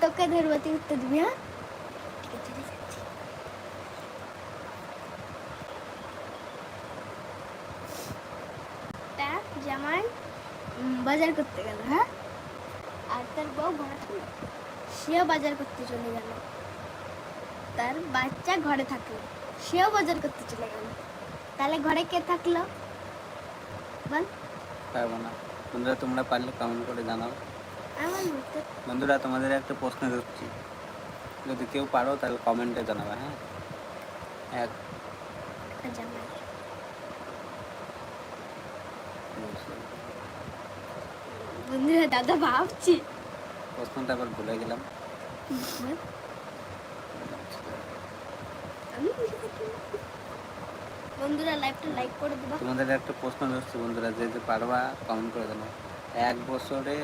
ধরবতি উত্তর দিবি হ্যাঁ? জামাই বাজার করতে গেল হ্যাঁ? আর তার বউ ঘরে থাকল। সেও বাজার করতে চলে গেল। তার বাচ্চা ঘরে থাকল। সেও বাজার করতে চলে গেল। তাহলে ঘরে কে থাকল? বল। পারব না বন্ধুরা তোমরা পারলে কমেন্ট করে জানাও। বন্ধুরা তোমাদের একটা প্রশ্ন করছি। যদি কেউ পারো তাহলে কমেন্টে জানাবে হ্যাঁ? এক। বন্ধুরা দাদা ভাবছি। প্রশ্নটা আবার ভুলে গেলাম। বন্ধুরা লাইভটা লাইক করে দিবা। তোমাদের একটা প্রশ্ন বন্ধুরা যে যে পারবা কমেন্ট করে জানাও। এক বছরে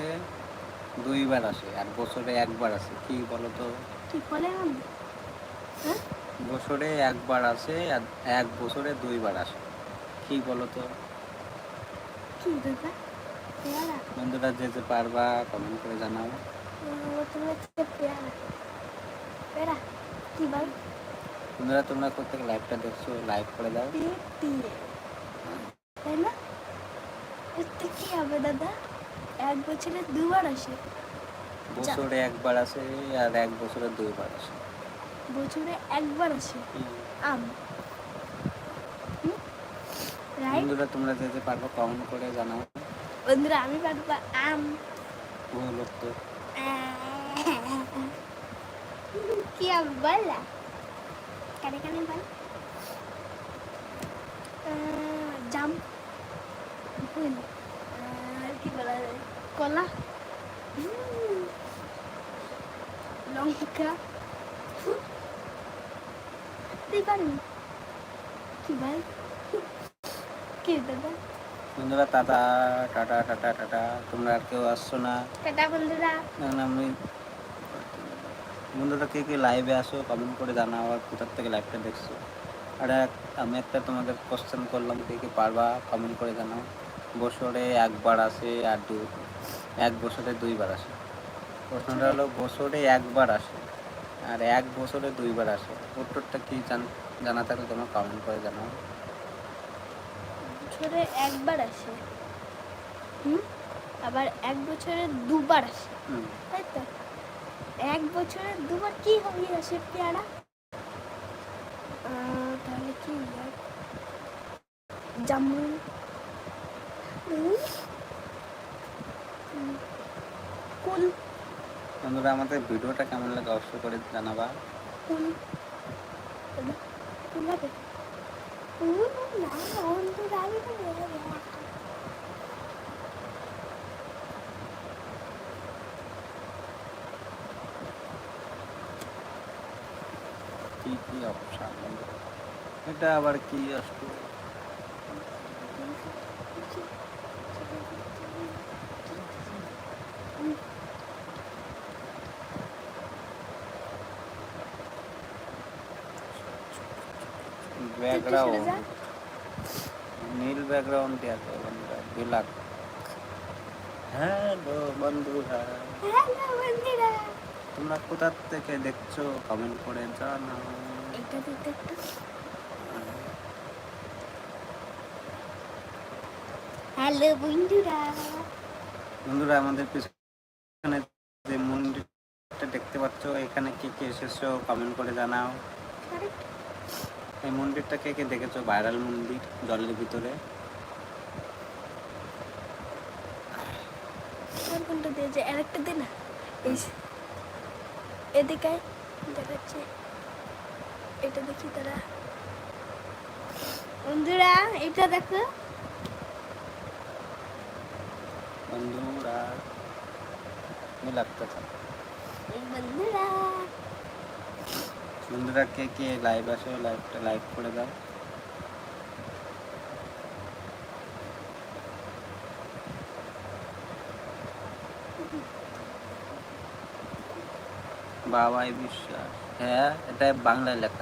দুইবার আসে আর বছরে একবার আসে। কি বলো তো কি বলে হ্যাঁ? বছরে একবার আসে আর এক বছরে দুইবার আসে। কি বলো তো বন্ধুরা যে যে পারবা কমেন্ট করে জানাও। বন্ধুরা তোমরা কোথেকে লাইভটা দেখছ লাইক করে দাও। তাই না? কি হবে দাদা? এক বছরে দুবার আসে। বছরে একবার আসে আর এক বছরে দুইবার আসে। বছরে একবার আসে। আম। বন্ধুরা তোমরা যে যে পারবা কমেন্ট করে জানাও। বন্ধুরা আমি পারব আম। ও লোক তো কি আম? বল কানে কানে বল। জাম। ফুল আর কি বলা কলা লঙ্কা কি ভাই কি দাদা বন্ধুরা টাটা টাটা টাটা টাটা। তোমরা আর কেউ আসছো না। টাটা বন্ধুরা। আমি বন্ধুরা কে কে লাইভে আসো কমেন্ট করে জানাও আর কোথার থেকে লাইভটা দেখছ। আর আমি একটা তোমাদের কোশ্চেন করলাম কে কে পারবা কমেন্ট করে জানাও। বছরে একবার আসে আর দু এক বছরে দুইবার আসে। প্রশ্নটা হলো বছরে একবার আসে আর এক বছরে দুইবার আসে। উত্তরটা কি জান- জানা থাকলে তোমার কমেন্ট করে জানাও। বছরে একবার আসে। হুম? আবার এক বছরে দুবার আসে। হুম। তাই তো? এক বছরে দুবার কি হবে আসে পেয়ারা? তাহলে কি জামুন হুম, হুম, কুল বন্ধুরা আমাদের ভিডিওটা কেমন লাগে অবশ্যই করে জানাবা। কুল। কি কি অপশন এটা আবার কি আসতো ব্যাকগ্রাউন্ড। নীল ব্যাকগ্রাউন্ড দেওয়া আছে বন্ধুরা বিলাক। হ্যালো বন্ধুরা। হ্যালো বন্ধুরা। তোমরা কোথা থেকে দেখছ? কমেন্ট করে জানাও। এটা দিতে একটু। হ্যালো বন্ধুরা। বন্ধুরা আমাদের পিছনে যে মন্দিরটা দেখতে পাচ্ছ এখানে কে কে এসেছ কমেন্ট করে জানাও। এই মন্দিরটা কে কে দেখেছ? ভাইরাল মন্দির জলের ভিতরে? কোনটা দিয়ে যে আরেকটা দে না? এই যে- এদিকে দেখাচ্ছে। এটা দেখি তারা। বন্ধুরা এটা দেখো। বন্ধুরা। বন্ধুরা, কে কে লাইভ আসে লাইভটা লাইভ করে দাও। বাবাই বিশ্বাস। হ্যাঁ এটা বাংলায় লেখা।